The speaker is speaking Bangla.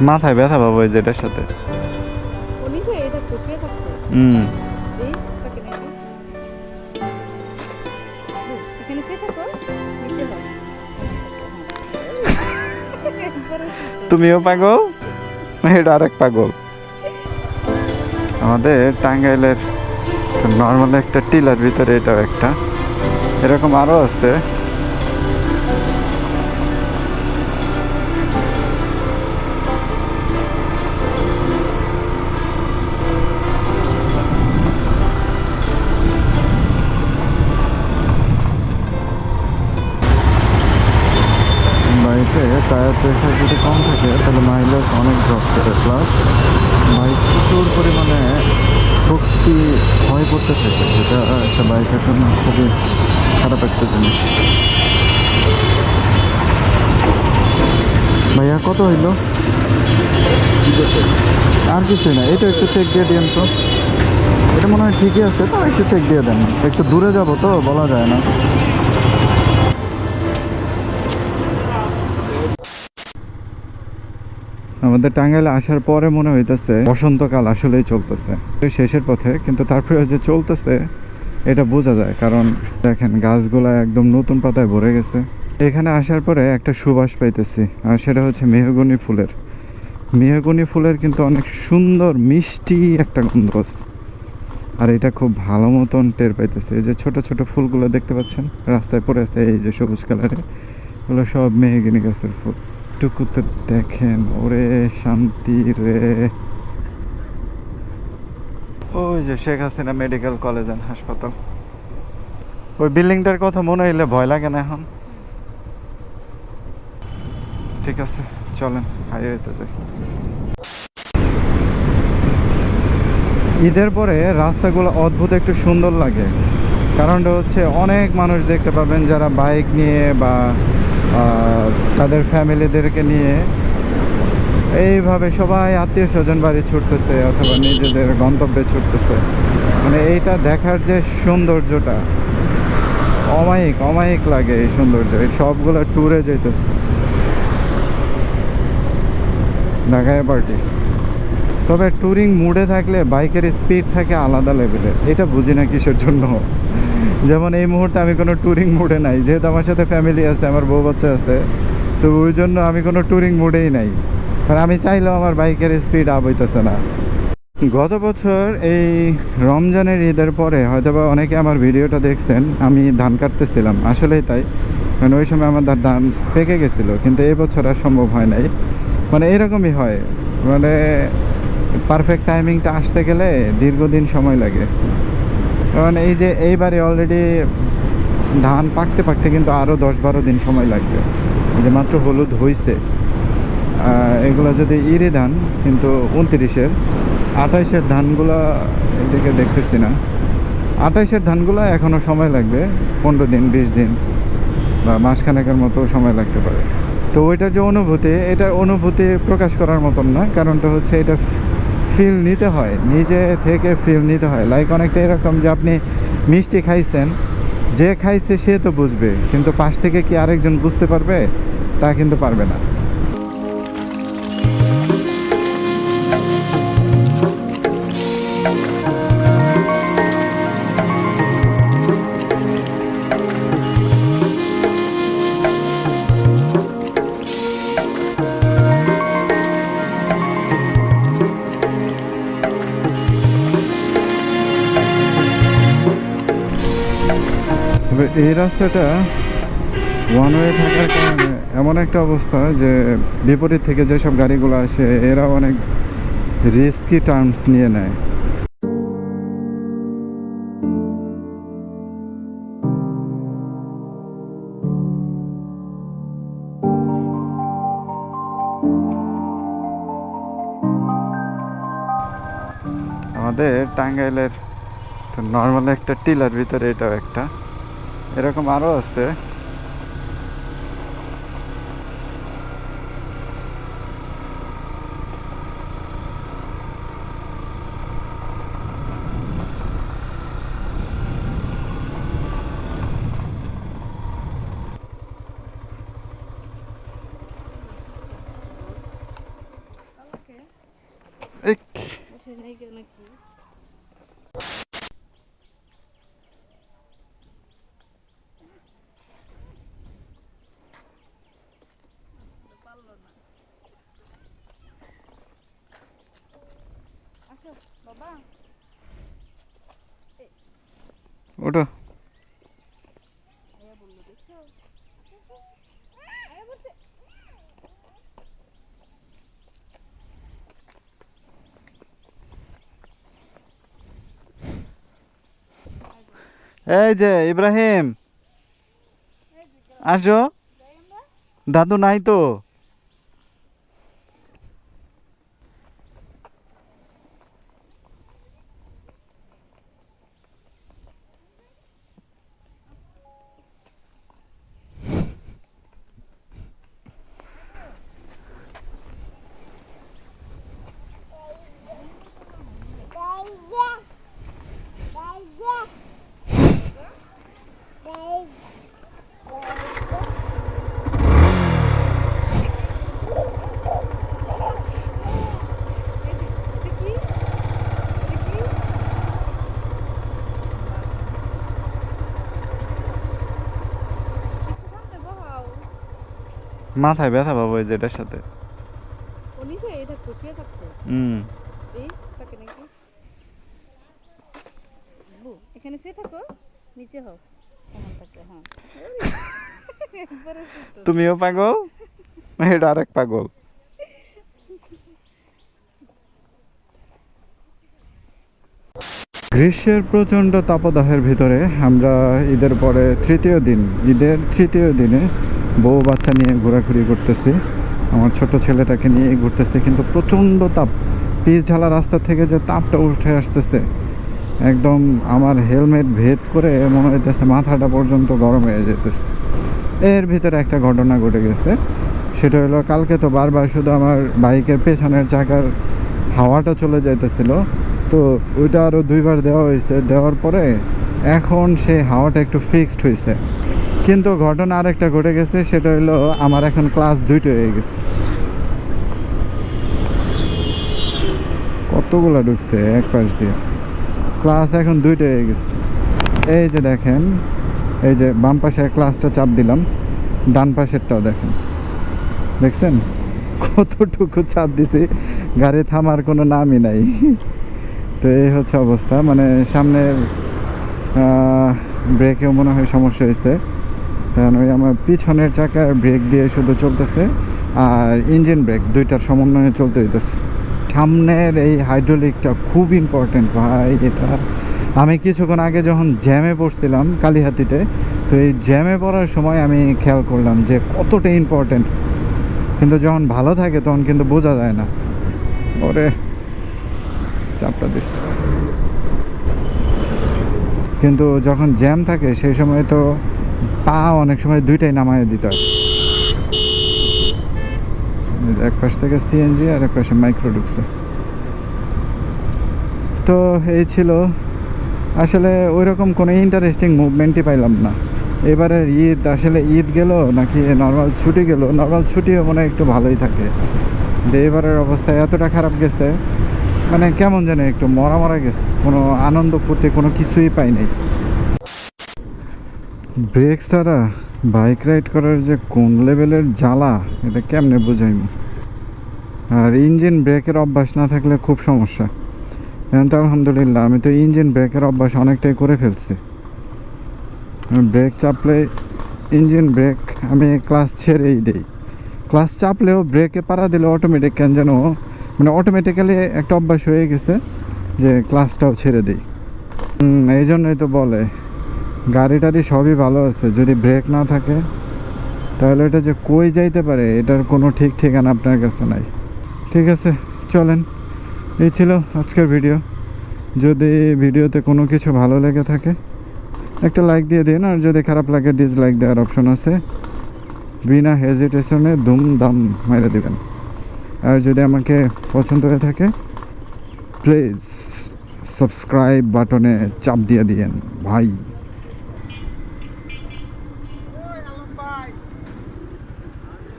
মাথায় ব্যথা পাবো এই যেটার সাথে। হুম। তুমিও পাগল? এটা আরেক পাগল। আমাদের টাঙ্গাইলের নর্মাল একটা টিলার ভিতরে এটাও একটা। এরকম আরও আছে। টায়ার প্রেশার যদি কম থাকে, তাহলে মাইলেজ অনেক ড্রপ করে। প্লাস বাইক প্রচুর পরিমাণে শক্তি ক্ষয় করতে থাকে। যেটা একটা বাইকের জন্য খুবই খারাপ একটা জিনিস। ভাইয়া, কত হইল? আর কিছুই না, এটা একটু চেক দিয়ে দিন তো। এটা মনে হয় ঠিকই আছে তো একটু চেক দিয়ে দেন। একটু দূরে যাব তো, বলা যায় না। আমাদের টাঙ্গাইলে আসার পরে মনে হইতেছে বসন্তকাল আসলেই চলতেছে। শেষের পথে, কিন্তু তারপরে যে চলতেছে, এটা বোঝা যায়। কারণ দেখেন, গাছগুলা একদম নতুন পাতায় ভরে গেছে। এখানে আসার পরে একটা সুবাস পাইতেছি, আর সেটা হচ্ছে মেহগনি ফুলের। মেহগনি ফুলের কিন্তু অনেক সুন্দর, মিষ্টি একটা গন্ধ আর এটা খুব ভালো মতন টের পাইতেছে। এই যে ছোট ছোট ফুলগুলো দেখতে পাচ্ছেন, রাস্তায় পড়ে আছে এই যে সবুজ কালারের এগুলো সব মেহগনি গাছের ফুল। টুকুতে দেখেন, ওরে শান্তি রে। ওই যে Sheikh Hasina medical college and হাসপাতাল। ওই বিল্ডিংটার কথা মনে হইলে ভয় লাগে না এখন। ঠিক আছে, চলেন হাইওয়েতে যাই। ঈদের পরে রাস্তাগুলো অদ্ভুত একটু সুন্দর লাগে। কারণটা হচ্ছে অনেক মানুষ দেখতে পাবেন যারা বাইক নিয়ে বা তাদের ফ্যামিলিদেরকে নিয়ে এইভাবে সবাই আত্মীয় স্বজন বাড়ি ছুটতেছে অথবা নিজেদের গন্তব্যে ছুটতেছে। মানে এইটা দেখার যে সৌন্দর্যটা, অমায়িক অমায়িক লাগে এই সৌন্দর্য। এই সবগুলো ট্যুরে যেতেছে ঢাকায় পার্টি তবে ট্যুরিং মুডে থাকলে বাইকের স্পিড থাকে আলাদা লেভেলের এটা বুঝি না কিসের জন্য। যেমন এই মুহূর্তে আমি কোনো ট্যুরিং মুডে নাই। যেহেতু আমার সাথে ফ্যামিলি আছে, আমার বউ বাচ্চা আছে, তো ওই জন্য আমি কোনো ট্যুরিং মুডেই নাই। আর আমি চাইলেও আমার বাইকের স্পিড আপ হইতেছে না। গত বছর এই রমজানের ঈদের পরে হয়তোবা অনেকে আমার ভিডিওটা দেখছেন, আমি ধান কাটতেছিলাম। আসলেই তাই। মানে ওই সময় আমার ধান পেকে গেছিল, কিন্তু এই বছর আর সম্ভব হয় নাই। মানে এরকমই হয়। মানে পারফেক্ট টাইমিংটা আসতে গেলে দীর্ঘদিন সময় লাগে। কারণ এই যে এইবারে অলরেডি ধান পাকতে পাকতে কিন্তু আরও দশ বারো দিন সময় লাগবে। এই যে মাত্র হলুদ হইছে। এগুলো যদি ইরি ধান, কিন্তু উনত্রিশের, আঠাইশের ধানগুলো এদিকে দেখতেছি না। আঠাইশের ধানগুলো এখনও সময় লাগবে, পনেরো দিন, বিশ দিন বা মাসখানেকের মতো সময় লাগতে পারে। তো ওইটার যে অনুভূতি, এটার অনুভূতি প্রকাশ করার মতন না, কারণটা হচ্ছে এটা ফিল নিতে হয়, নিজে থেকে ফিল নিতে হয়। লাইক অনেকটা এরকম যে আপনি মিষ্টি খাইছেন, যে খাইছে সে তো বুঝবে, কিন্তু পাশ থেকে কি আরেকজন বুঝতে পারবে? তা কিন্তু পারবে না। তবে এই রাস্তাটা ওয়ান ওয়ে থাকার কারণে এমন একটা অবস্থা যে বিপরীত থেকে যেসব গাড়িগুলো আসে, এরা অনেক রিস্কি টার্মস নিয়ে নেয়। আমাদের টাঙ্গাইলের নর্মাল একটা টিলার ভিতরে এটাও একটা। এরকম আরও আছে Ik. Was je in één keer een keer? ওটা এই যে ইব্রাহিম। আসো। দাদু নাই তো এটা কি এটা কি একটু সামনে বহাও মাথায় ব্যথা পাবো এই যে এটার সাথে। হুম। এখানে থাকো নিচে হও। হ্যাঁ। তুমিও পাগল? এটা আরেক পাগল। গ্রীষ্মের প্রচণ্ড তাপদাহের ভিতরে আমরা ঈদের পরে তৃতীয় দিন ঈদের তৃতীয় দিনে বউ বাচ্চা নিয়ে ঘোরাঘুরি করতেছি। আমার ছোট ছেলেটাকে নিয়ে ঘুরতেছি, কিন্তু প্রচণ্ড তাপ। পিচ ঢালা রাস্তা থেকে যে তাপটা উঠে আসতেছে। একদম আমার হেলমেট ভেদ করে মনে হইতেছে মাথাটা পর্যন্ত গরম হয়ে যেতেছে। এর ভিতরে একটা ঘটনা ঘটে গেছে। সেটা হলো, কালকে তো বারবার শুধু আমার বাইকের পেছনের চাকার হাওয়াটা চলে যাইতেছিল। তো ওইটা আরও দুইবার দেওয়া হয়েছে দেওয়ার পরে এখন সেই হাওয়াটা একটু ফিক্সড হয়েছে কিন্তু ঘটনা আরেকটা ঘটে গেছে, সেটা হলো আমার এখন ক্লাস দুইটা হয়ে গেছে। কতগুলো ঢুকছে এক পাশ দিয়ে? ক্লাস এখন দুইটা হয়ে গেছে। এই যে দেখেন, এই যে বাম পাশের ক্লাসটা চাপ দিলাম, ডান পাশেরটাও দেখেন। দেখছেন? কতটুকু চাপ দিছি, গাড়ি থামার কোনো নামই নাই। তো এই হচ্ছে অবস্থা মানে সামনের ব্রেকেও মনে হয় সমস্যা হয়েছে। কারণ ওই আমার পিছনের চাকার ব্রেক দিয়ে শুধু চলতেছে, আর ইঞ্জিন ব্রেক দুইটার সমন্বয়ে চলতে হইতেছে। সামনের এই হাইড্রোলিকটা খুব ইম্পর্টেন্ট ভাই এটা। আমি কিছুক্ষণ আগে যখন জ্যামে পড়ছিলাম কালীহাতিতে, তো এই জ্যামে পড়ার সময় আমি খেয়াল করলাম যে কতটা ইম্পর্টেন্ট কিন্তু যখন ভালো থাকে তখন কিন্তু বোঝা যায় না। ওরে, চাপটা দিস। কিন্তু যখন জ্যাম থাকে সেই সময় তো পা অনেক সময় দুইটাই নামায় দিতে হয়। এক পাশ থেকে সিএনজি আর এক পাশে মাইক্রো ঢুকছে তো এই ছিল। আসলে ওই রকম কোনো ইন্টারেস্টিং মুভমেন্টই পাইলাম না। এবারের ঈদ, আসলে ঈদ গেল নাকি নর্মাল ছুটি গেল? নর্মাল ছুটিও মনে একটু ভালোই থাকে। এবারের অবস্থা এতটা খারাপ গেছে মানে কেমন জানে একটু মরা মরা গেছে। কোনো আনন্দ ফুর্তি কোনো কিছুই পাই নাই। ব্রেক ছাড়া বাইক রাইড করার যে কোন লেভেলের জ্বালা, এটা কেমনে বুঝাইম? আর ইঞ্জিন ব্রেকের অভ্যাস না থাকলে খুব সমস্যা। এখন তো আলহামদুলিল্লাহ, আমি তো ইঞ্জিন ব্রেকের অভ্যাস অনেকটাই করে ফেলছি। ব্রেক চাপলে, ইঞ্জিন ব্রেক আমি ক্লাস ছেড়েই দিই। ক্লাস চাপলেও ব্রেকে পাড়া দিলে অটোমেটিক কেন যেন মানে অটোমেটিক্যালি একটা অভ্যাস হয়ে গেছে যে ক্লাসটাও ছেড়ে দিই। এই জন্যই তো বলে গাড়ি টাড়ি সবই ভালো আছে। যদি ব্রেক না থাকে, তাহলে এটা যে কই যাইতে পারে, এটার কোনো ঠিক ঠিকানা আপনার কাছে নাই। ঠিক আছে, চলেন। এই ছিল আজকের ভিডিও যদি ভিডিওতে কোনো কিছু ভালো লেগে থাকে, একটা লাইক দিয়ে দিন, আর যদি খারাপ লাগে ডিসলাইক দেওয়ার অপশন আছে, বিনা হেজিটেশনে দুম দাম মেরে দিবেন। আর যদি আমাকে পছন্দ হয়ে থাকে প্লিজ সাবস্ক্রাইব বাটনে চাপ দিয়ে দিয়েন, ভাই।